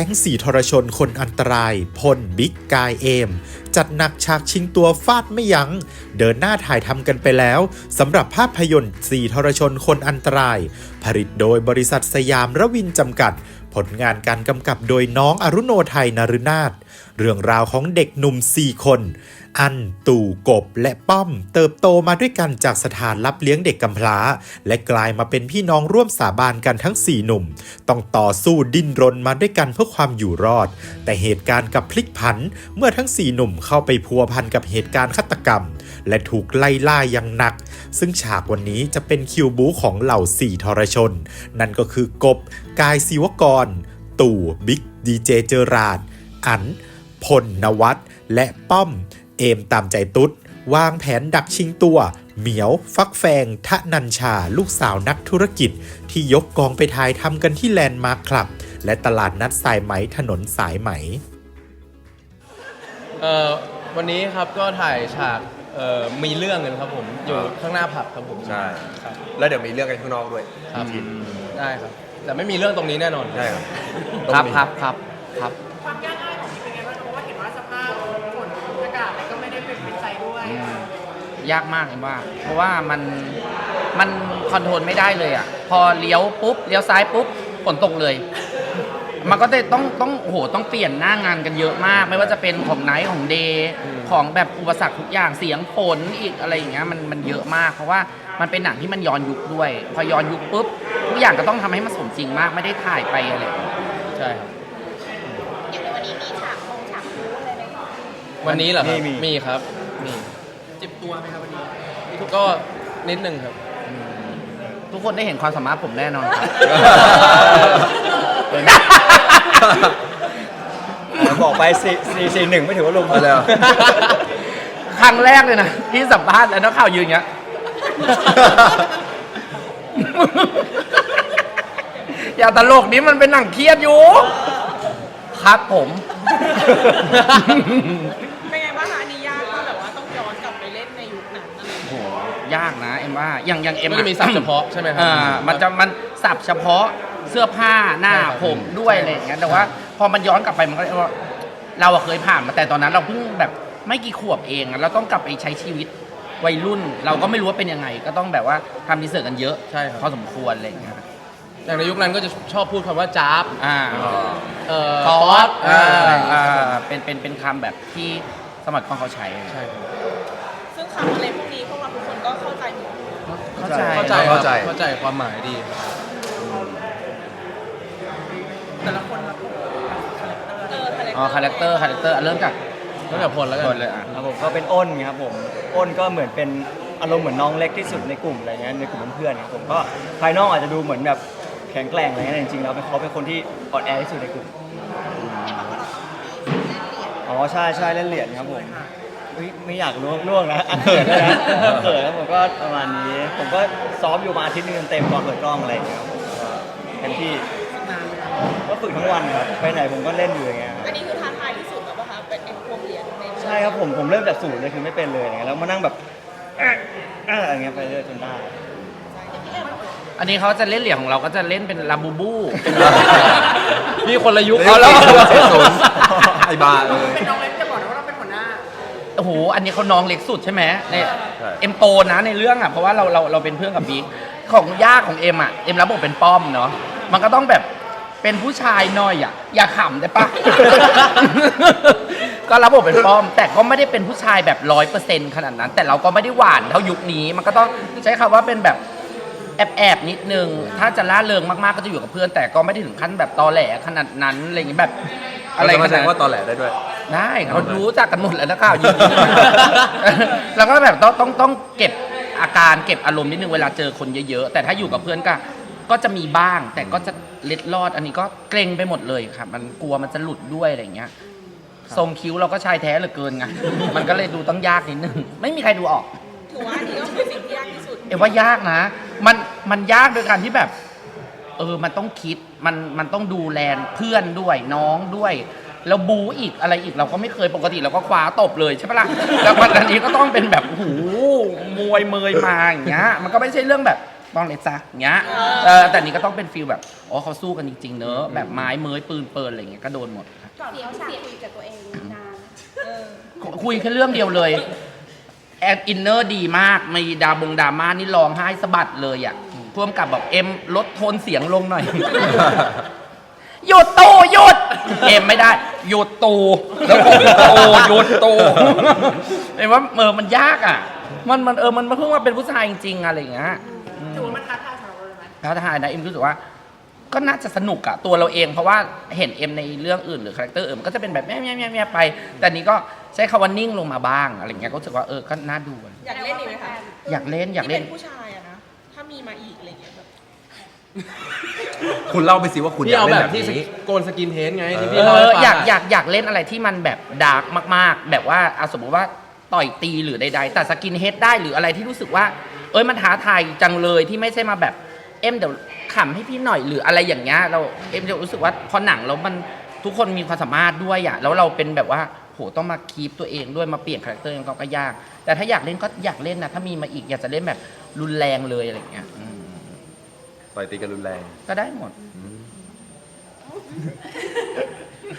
ก๊งสีทรชนคนอันตราย พลบิ๊กกายเอม จัดหนักฉากชิงตัวฟาดไม่ยัง้ง เดินหน้าถ่ายทำกันไปแล้วสำหรับภาพยนตร์สีทรชนคนอันตราย ผลิตโดยบริษัทสยามรวินจำกัด ผลงานการกำกับโดยน้องอรุโนไทยนรุนาถเรื่องราวของเด็กหนุ่ม 4 คน อัน ตู่กบ และป้อม เติบโตมาด้วยกันจากสถานรับเลี้ยงเด็กกำพร้า และกลายมาเป็นพี่น้องร่วมสาบานกันทั้ง4หนุ่ม ต้องต่อสู้ดิ้นรนมาด้วยกันเพื่อความอยู่รอด แต่เหตุการณ์กับพลิกผัน เมื่อทั้ง4หนุ่มเข้าไปพัวพันกับเหตุการณ์ฆาตกรรม และถูกไล่ล่าอย่างหนัก ซึ่งฉากวันนี้จะเป็นคิวบูของเหล่าสี่ทรชน นั่นก็คือกบ กายศิวกร ตู่บิ๊กดีเจเจอราดอันพลนวัตและป้อม เอมตามใจตุ๊ด วางแผนดักชิงตัว เหมียว ฟักแฟง ทะนันชา ลูกสาวนักธุรกิจ ที่ยกกองไปถ่ายทำกันที่แลนด์มาร์คคลับ และตลาดนัดสายไหมถนนสายไหม เอ่อวันนี้ครับก็ถ่ายฉากเอ่อมีเรื่องกันครับผมอยู่ข้างหน้าผับครับผมใช่ครับ แล้วเดี๋ยวมีเรื่องกันข้างนอกด้วยครับได้ครับ แต่ไม่มีเรื่องตรงนี้แน่นอน ใช่ครับครับครับครับครับ ความยาก ยากมากเลยว่า เพราะว่ามันมันคอนโทรลไม่ได้เลยอะ พอเลี้ยวปุ๊บเลี้ยวซ้ายปุ๊บฝนตกเลย มันก็จะต้องต้องโอ้โหต้องเปลี่ยนหน้างานกันเยอะมาก ไม่ว่าจะเป็นของไนท์ของเดย์ของแบบอุปสรรคทุกอย่างเสียงฝนอีกอะไรอย่างเงี้ยมันมันเยอะมาก เพราะว่ามันเป็นหนังที่มันย้อนยุคด้วย พอย้อนยุคปุ๊บทุกอย่างก็ต้องทำให้มันสมจริงมากไม่ได้ถ่ายไปอะไรอย่างเงี้ยใช่ครับอย่างในวันนี้มีฉากคงฉากรู้อะไรไหมคะวันนี้เหรอครับมีมีมีครับมี เจ็บตัวไหมครับวันนี้ก็นิดนึงครับ ทุกคนได้เห็นความสามารถผมแน่นอนครับ บอกไปสี่สี่สี่หนึ่งไม่ถือว่าลงเอาเลยเหรอครั้งแรกเลยนะที่สัมภาษณ์แล้วนักข่าวยืนอย่างเงี้ย อย่าตลกนี้มันเป็นหนังเครียดอยู่ ครับผม ยากนะเอ็มว่าอย่างอย่างเอ็มมันจะมีศัพท์เฉพาะใช่ไหมครัอ่ามันจะมันสับเฉพาะเสื้อผ้าหน้าใช่ครับผมด้วยอะไรอย่างเงี้ยแต่ว่าพอมันย้อนกลับไปมันก็ว่าเราอะเคยผ่านมาแต่ตอนนั้นเราเพิ่งแบบไม่กี่ขวบเองอะเราต้องกลับไปใช้ชีวิตวัยรุ่น เราก็ไม่รู้ว่าเป็นยังไง ก็ต้องแบบว่าทำรีเสิร์ชกันเยอะใช่ครับ พอสมควรอะไรอย่างเงี้ยอย่างในยุคนั้นก็จะชอบพูดคำว่าจ้าบอ่า เอ่อซอป๊อสปอ่าอะไรอย่างเงี้ยอ่าครับเป็นเป็นเป็นคำแบบที่สมัยก่อนเขาใช้ ใช่ครับซึ่งคำอะไรพวกนี้พวกเราทุกคนก็เข้าใจหมด เข้าใจเข้าใจเข้าใจครับเข้าใจความหมายดีครับแต่ละคนละคนเออทะเลอ๋อคาแรคเตอร์คาแรคเตอร์เริ่มจากตั้งแต่พลแล้วกัคนนเลยอะ ครับผมก็เป็นอ้นครับผมอ้นก็เหมือนเป็นอารมณ์เหมือนน้องเล็กที่สุดในกลุ่มอะไรเงี้ยในกลุ่มเพื่อนๆครับผมก็ภายนอกอาจจะดูเหมือนแบบแข็งแกร่งอะไรเงี้ยแต่จริงๆแล้วเป็นเขาเป็นคนที่อ่อนแอที่สุดในกลุ่มอ๋อใช่ใช่เล่นเหรียญครับผม เฮ้ยไม่อยากล่วงล่วงนะอันเขินเลยนะเขินแล้วผมก็ประมาณนี้ ผมก็ซ้อมอยู่มาอาทิตย์หนึงเต็มๆก่อนเปิดกล้องอะไรอย่างเงี้ยครับผมก็เต็มที่ก็ฝึกทั้งวันครับไปไหนผมก็เล่นอยู่อย่างเงี้ยครับ อันนี้คือท้าทายที่สุดแล้วป่ะคะเป็นไอ้พวงเหรียญในใช่ครับผมผมเริ่มจากศูนย์เลยคือไม่เป็นเลยอย่างเงี้ยแล้วมานั่งแบบเอ๊ะเอ๊ะอย่างเงี้ยไปเรื่อยจนได้ อันนี้เขาจะเล่นเหรียญของเราก็จะเล่นเป็นลาบูบู มีคนละยุคเอาเอาแล้แล้ววเสียศูนย์ไอ้บ้าเออเป็นน้องเล็ โอ้โห อันนี้เขาน้องเล็กสุดใช่ไหมในใช่ เอ็มโตนะในเรื่องอะ เพราะว่าเราเราเราเป็นเพื่อนกับบิ๊กของย่าของเอ็มอะ เอ็มรับบทเป็นป้อมเนาะ มันก็ต้องแบบเป็นผู้ชายหน่อยอะ อย่าขำได้ปะ ก็รับบทเป็นป้อม แต่ก็ไม่ได้เป็นผู้ชายแบบร้อยเปอร์เซ็นต์ขนาดนั้น แต่เราก็ไม่ได้หวานเท่ายุคนี้ มันก็ต้องใช้คำว่าเป็นแบบ แอบแอบๆนิดนึง ถ้าจะล่าเริงมากๆก็จะอยู่กับเพื่อน แต่ก็ไม่ได้ถึงขั้นแบบตอแหลขนาดนั้นอะไรอย่างงี้แบบ อะอะไรไรมาขแสดนาดงนั้น ว่าตอนแหลได้ด้วย ได้เขารู้จักกันหมดแล้วนะข่าวยิง แล้วก็แบบต้องต้องต้องเก็บอาการเก็บอารมณ์นิดนึงเวลาเจอคนเยอะๆ แต่ถ้าอยู่กับเพื่อนก็ ก็จะมีบ้าง แต่ก็จะเล็ดลอด อันนี้ก็เกรงไปหมดเลยครับ มันกลัวมันจะหลุดด้วยอะไรอย่างเงี้ย ทรงคิ้วเราก็ชายแท้เหลือเกินไง มันก็เลยดูต้องยากนิดนึง ไม่มีใครดูออก ถือว่าอันนี้ก็คือสิ่งที่ยากที่สุด เอว่ายากนะ มัน มันยากโดยการที่แบบ เออ มันต้องคิด มัน มันต้องดูแลเพื่อนด้วย น้องด้วย แล้วบูอีกอะไรอีกเราก็ไม่เคยปกติเราก็คว้าตบเลยใช่ปะล่ะแล้ววันนี้ก็ต้องเป็นแบบโอ้โหมวยเมยมาอย่างเงี้ยมันก็ไม่ใช่เรื่องแบบต้องเลยจ้ะอย่างเงี้ยเออแต่นี่ก็ต้องเป็นฟิลแบบอ๋อเขาสู้กันจริงๆเนอะแบบไม้เมยปืนเปิลอะไรอย่างเงี้ยก็โดนหมดครับเสียงฉากคุยกับตัวเองนานคุยแค่เรื่องเดียวเลยแอดอินเนอร์ดีมากมีดาบงดราม่านี่ร้องไห้สะบัดเลยอะพ่วมกับบอกเอ็มลดโทนเสียงลงหน่อย หยุดตูหยุด เอ็มไม่ได้ หยุดตูแล้วผมตูหยุดตูเห็นว่าเออมันยากอะ มันมันเออมันเพิ่งมาเป็นผู้ชายจริงๆอะไรอย่างเงี้ยถือว่ามันท้าทายสำหรับเราเลยไหมท้าทายนะเอ็มรู้สึกว่า ก็น่าจะสนุกอะตัวเราเองเพราะว่าเห็นเอ็มในเรื่องอื่นหรือคาแรคเตอร์อื่นมันก็จะเป็นแบบแม่แม่แม่แม่ไป แต่นี้ก็ใช้คำว่านิ่งลงมาบ้างอะไรเงี้ยก็รู้สึกว่าเออก็น่าดูอะอยากเล่นอีกไหมคะอยากเล่นอยากที่เล่เป็นนผู้ชาย คุณเล่าไปสิว่าคุณพี่เอายกแบล่นบที่นี้ โกนสกินเทสไงที่เอพี่เล่าให้อฟังอยากอยากอยากเล่นอะไรที่มันแบบดาร์กมาก ๆ แบบว่าเอาสมมติว่าต่อยตีหรือใด ๆ แต่สกินเฮดได้หรืออะไรที่รู้สึกว่า เอ้ยมันท้าทายจังเลยที่ไม่ใช่มาแบบเอ็มเดี๋ยวขำให้พี่หน่อยหรืออะไรอย่างเงี้ยเราเอ็มจะรู้สึกว่าพอหนังแล้วมันทุกคนมีความสามารถด้วยอะแล้วเราเป็นแบบว่าโหต้องมาคีปตัวเองด้วยมาเปลี่ยนคาแรคเตอร์ก็ก็ยากแต่ถ้าอยากเล่นก็อยากเล่นนะถ้ามีมาอีกอยากจะเล่นแบบรุนแรงเลยอะไรอย่างเงี้ยอืม ต่อยตีกันรุนแรง ก็ได้หมด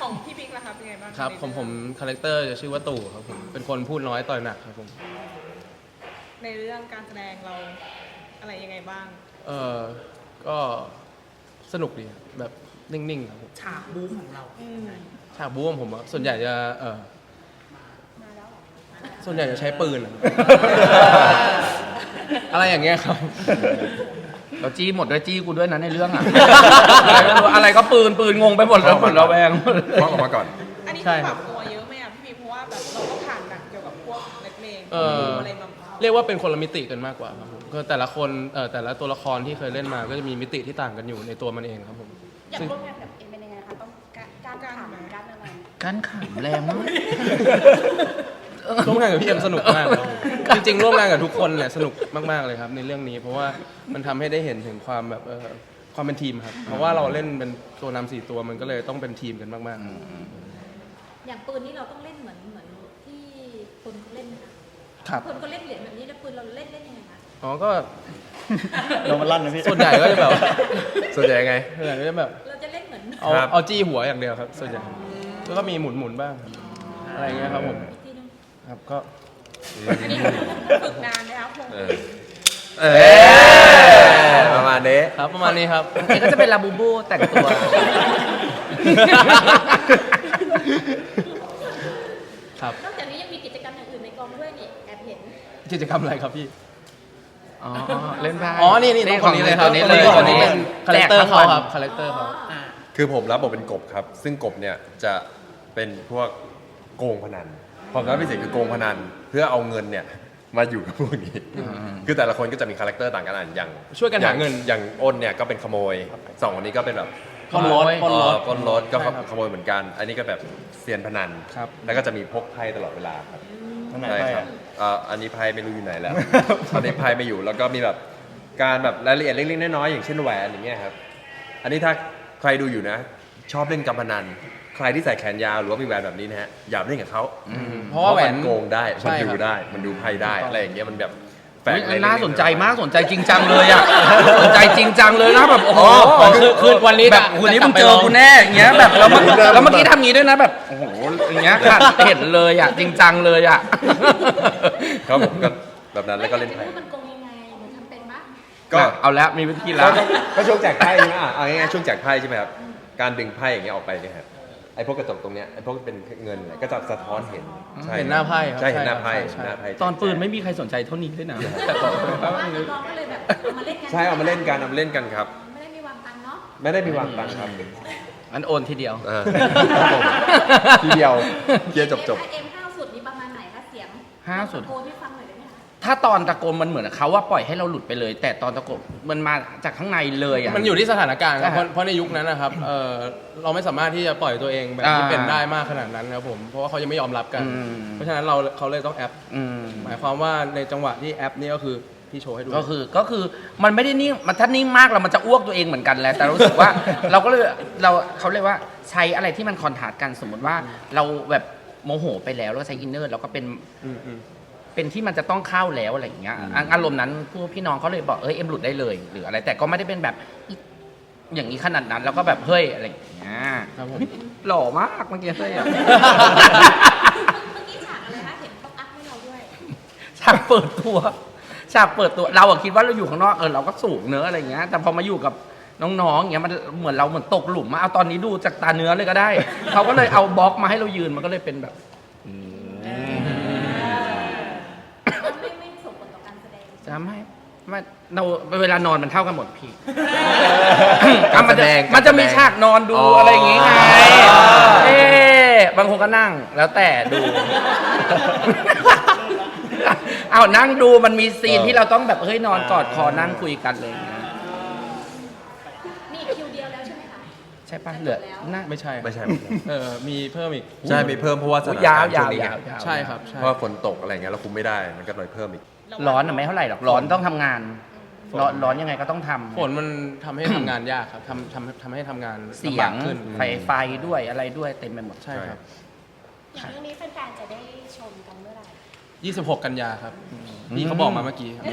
ของพี่บิ๊กล่ะครับเป็นไงบ้างครับผมผมคาแรคเตอร์จะชื่อว่าตู่ครับผมเป็นคนพูดน้อยต่อยหนักครับผมในเรื่องการแสดงเราอะไรยังไงบ้าง เออก็สนุกดีครับแบบนิ่งๆครับผมฉากบูของเรา ฉากบู๊ของผมอะส่วนใหญ่จะเออส่วนใหญ่จะใช้ปืนอะ อะไรอย่างเงี้ยครับเราจี้หมดด้วยจี้กูด้วยนะในเรื่องอะอะไรไม่รู้อะไรก็ปืนปืนงงไปหมดแล้วหมดระแวงหมดเลยควักออกมาก่อน อันนี้ใช่คือคปรัรับบตัวเยอะไหมอะพี่บิ๊กเพราะว่าแบบเราก็ผ่านหนักเกี่ยวกับพวกนักเลงเออ อะไรมาเรียกว่าเป็นคนละมิติกันมากกว่าครับผมก็แต่ละคนเอ่อแต่ละตัวละครที่เคยเล่นมาก็จะมีมิติที่ต่างกันอยู่ในตัวมันเองครับผมอยากซึ่งร่วมงานกับเอ็มเป็นยังไงคะต้องการการขำการอะไร กันขำแรงมาก ร่วมงานกับพี่เอ็มสนุกมากครับผมจริงๆร่วมงานกับทุกคนเนี่ยสนุกมากๆเลยครับ ในเรื่องนี้ เพราะว่ามันทำให้ได้เห็นถึงความแบบเอ่อความเป็นทีมครับ เพราะว่าเราเล่นเป็นตัวนำสี่ตัวมันก็เลยต้องเป็นทีมกันมากๆอย่างปืนนี่เราต้องเล่นเหมือนเหมือนที่คนเขาเล่นนะคะครับคนก็เล่นเหรียญแบบนี้แล้วปืนเราเล่นเล่นยังไงคะอ๋อก็ลงมันลั่นนะพี่ส่วนใหญ่ก็จะแบบส่วนใหญ่ไงส่วนใหญ่ก็จะแบบเราจะเล่นเหมือนเอาครับ เอาจี้หัวอย่างเดียวครับ ส่วนใหญ่แล้วก็มีหมุนหมุนๆบ้างครับอะไรอย่างเงี้ยครับผมอีกทีนึง ครับก็อันนี้ฝึกนานไหมคะพงเออเออประมาณนี้ ครับประมาณนี้ครับนี่ก็จะเป็นลาบูบูแต่งตัว ครับ นอกจากนี้ยังมีกิจกรรมอย่างอื่นในกองด้วยนี่แอบเห็น กิจกรรมอะไรครับพี่ อ๋อ เล่นไพ่อ๋อ นี่นี่ต้องคนนี้เลยครับตัวนี้เลยคนนี้เป็นคาแรคเตอร์เขาแจกคทั้งวันรับ คาแรคเตอร์เขาคือผมรับบทเป็นกบครับ ซึ่งกบเนี่ยจะเป็นพวกโกงพนัน ความสามารถพิเศษคือโกงพนันเพื่อเอาเงินเนี่ยมาอยู่กับพวกนี้ คือแต่ละคนก็จะมีคาแรคเตอร์ต่างกันอะอย่างช่วยกันหาเงิน อย่างอ้นเนี่ยก็เป็นขโมยสองคนนี้ก็เป็นแบบปล้นรถปล้นรถเอ่อปล้นรถก็ใช่ครับขโมยเหมือนกัน อันนี้ก็แบบเซียนพนัน ครับ แล้วก็จะมีพกไพ่ตลอดเวลาครับทางไหนใช่ไปครับอะ เอ่ออันนี้ไพ่ไม่รู้อยู่ไหนแล้ว ตอนนี้ไพ่ไม่อยู่แล้วก็มีแบบการแบบรายละเอียดเล็กๆน้อยๆอย่างเช่นแหวนอย่างเงี้ยครับ อันนี้ถ้าใครดูอยู่นะ ชอบเล่นการพนัน ใครที่ใส่แขนยาวหรือว่ามีแหวนแบบนี้นะฮะอย่าเล่นกับเขาเพราะว่าแหวนมันโกงได้ใช่มันครับดูได้ มันดูไพ่ได้อะไรอย่างเงี้ยมันแบบแฝงอุ๊ยอะไรน่าเล็กๆสนใจมากอยๆสนใจจริงจังเลยอะสนใจจริงจังเลยนะแบบโอ้โหอ๋อคือคือวันนี้แบบวันนี้มึงเจอกูแน่อย่างเงี้ยแบบแล้วเมื่อแล้วเมื่อกี้ทำงี้ด้วยนะแบบโอ้โหอย่างเงี้ยค่ะเห็นเลยอะจริงจังเลยอะครับผมก็แบบนั้นแล้วก็เล่นไพ่มันโกงยังไงเหมือนทำเป็นปะก็เอาแล้วมีวิธีก็แล้วก็ก็ช่วงแจกไพ่ใช่ไหมอะเอาง่ายๆช่วงแจกไพ่ใช่ไหมครับการดึงไพ่อย่างเงี้ยออกไปเนี่ยครับไอ้พวกกระจกตรงเนี้ยไอ้พวกเป็นเงินเนี่ยก็จะสะท้อนเห็นใช่เห็นหน้าไพ่ครับใช่เห็นหน้าไพ่ใช่เห็นหน้าไพ่ตอนปืนไม่มีใครสนใจเท่านี้เลยนะแต่ก่อนเพราะว่าน้องก็เลยแบบเอามาเล่นกันใช่เอามาเล่นกันเอามาเล่นกันครับ ไม่ได้มีวางตังค์เนาะไม่ได้มีวางตังค์ครับมันโอนทีเดียวเออครับผมทีเดียวเคลียร์จบจบเอ็มห้าสุดนี่ประมาณไหนคะเสียงห้าสุดตะโกนให้ฟัง ถ้าตอนตะโกนมันเหมือนเขาว่าปล่อยให้เราหลุดไปเลย แต่ตอนตะโกนมันมาจากข้างในเลยอะ มันอยู่ที่สถานการณ์ครับใช่เพราะเพราะในยุคนั้นนะครับเออเราไม่สามารถที่จะปล่อยตัวเองแบบที่อ่าเป็นได้มากขนาดนั้นครับผมเพราะว่าเขายังไม่ยอมรับกัน อืม เพราะฉะนั้นเราเขาเลยต้องแอป อืม หมายความว่าในจังหวะที่แอปนี่ก็คือพี่โชว์ให้ดู ก็คือก็คือมันไม่ได้นิ่งมันถ้านิ่งมากเรามันจะอ้วกตัวเองเหมือนกันแหละแต่รู้สึกว่า เราก็เลยเราเขาเรียกว่าใช้อะไรที่มันคอนทราสต์กันสมมติว่า เราแบบโมโหไปแล้วแล้วใช้อินเนอร์เราก็เป็น อืมอืม เป็นเป็นที่มันจะต้องเข้าแล้วอะไรอย่างเงี้ยอะอารมณ์นั้นผู้พี่น้องเขาเลยบอกเอ้ยเอ็มหลุดได้เลย หรืออะไรแต่ก็ไม่ได้เป็นแบบอีอย่างนี้ขนาดนั้นแล้วก็แบบเฮ้ยอะไรอย่างเงี้ยครับผม หล่อมากเมื่อกี้เฮ้ยอะ เมื่อกี้ฉากอะไรคะ เห็นต้องอัพให้เราด้วย ฉากเปิดตัวฉากเปิดตัวเราอะคิดว่าเราอยู่ข้างนอกเออเราก็สูงเนื้อะอะไรอย่างเงี้ยแต่พอมาอยู่กับน้องๆอย่างเงี้ยมันเหมือนเราเหมือนตกหลุมมาเอาตอนนี้ดูจากตาเนื้อเลยก็ได้ เขาก็เลยเอาบล็อกมาให้เรายืนมันก็เลยเป็นแบบ ไม่ไม่เราเวลานอนมันเท่ากันหมดพี่อะมันจะการแสดงมันจะมีการแสดงฉากนอนดูอ๋อออะไรอย่างงี้ไงเอ๊ะบางคนก็นั่งแล้วแต่ดู เอานั่งดูมันมีซีนที่เราต้องแบบเฮ้ยนอนกอดคอนั่งคุยกันเลยางเงี้ยนี่คิวเดียวแล้วใช่ไหมคะ ใช่ปะเหลือน่าไม่ใช่ไม่ใช่ เออมีเพิ่มอีกใช่มีเพิ่มเพราะว่าสถานยาการณ์ช่ววยงนี้ไงาวๆยาวใช่ครับใช่ เพราะว่าฝนตกอะไรเงี้ยเราคุมไม่ได้มันก็เลยเพิ่มอีก ร้อนอะไม่เท่าไหร่หรอกร้อนต้องทำงาน ร้อนร้อนยังไงก็ต้องทำฝนมันทำให้ทำงานยากครับทำทำทำให้ทำงานเสียลำบางกขึ้นไฟไฟด้วยอะไรด้วยเต็มไปหมด ใช่ครับ อย่างเรื่องนี้แฟนๆจะได้ชมกันเมื่อไหร่ 26 กันยาครับพี่เขาบอกมาเมื่อกี้ครับ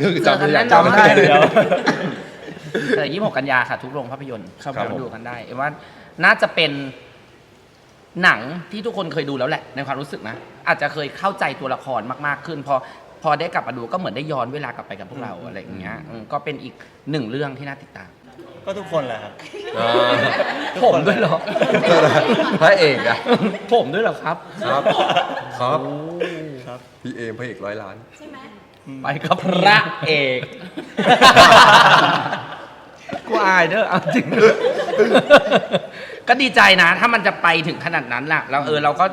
คือจำไม่ได้จำไม่ได้เดี๋ยวแต่ยี่หกกันยาค่ะ ทุกโรงภาพยนตร์ครับไปผมดูกันได้เอ็มว่าน่าจะเป็น หนังที่ทุกคนเคยดูแล้วแหละ ในความรู้สึกนะ อาจจะเคยเข้าใจตัวละครมากๆขึ้นพอพอได้กลับมาดูก็เหมือนได้ย้อนเวลากลับไปกับพวกเราอะไรอย่างเงี้ยอืมก็เป็นอีกหนึ่งเรื่องที่น่าติดตาม ก็ทุกคนแหละครับอ่าผมด้วยเหรอ พระเอกอะผมด้วยเหรอครับ ครับ ครับครับพี่เอมพระเอกร้อยล้าน ใช่ไหมไปกับพระเอก กูอายเด้อเอาจริง ก็ดีใจนะ ถ้ามันจะไปถึงขนาดนั้นล่ะเราเออเราก็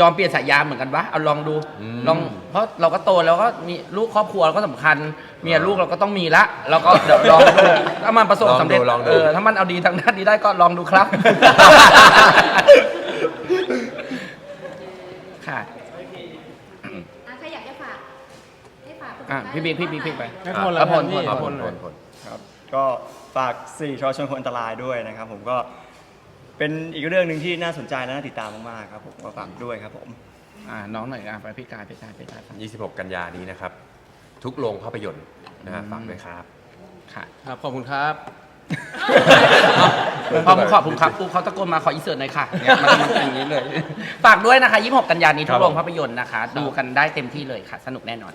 ยอมเปลี่ยนสายยามเหมือนกันวะเอาลองดูอืมลองเพราะเราก็โตแล้วก็มีลูกครอบครัวเราก็สำคัญเมียลูกเราก็ต้องมีละเราก็เดี๋ยวลองดูถ้ามันประสบสำเร็จลองดูลองดู เออถ้ามันเอาดีทางด้านนี้ได้ก็ลองดูครับ ค่ะ อะใครอยากจะฝากให้ฝากอะพี่บิ๊กพี่บิ๊กพี่ไปให้พลอะแล้วพลพี่พลพลหน่อยพลครับก็ฝากสี่ชอชนคนอันตรายด้วยนะครับ ผมก็ เป็นอีกเรื่องหนึ่งที่น่าสนใจและน่าติดตามมากๆครับผมก็ฝากด้วยครับผม อ่าน้องหน่อยอะไปพี่กายพี่กายพี่กาย26 กันยานี้นะครับ ทุกโรงภาพยนตร์นะฮะฝากด้วยครับ ค่ะครับขอบคุณครับพอขอบคุณครับปุ๊บเขาตะโกนมาขออินเสิร์ตหน่อยค่ะเนี่ยมันมันเป็นอย่างนี้เลย ฝากด้วยนะคะ 26 กันยายนนี้ทุกโรงภาพยนตร์นะคะ ดูกันได้เต็มที่เลยค่ะ สนุกแน่นอน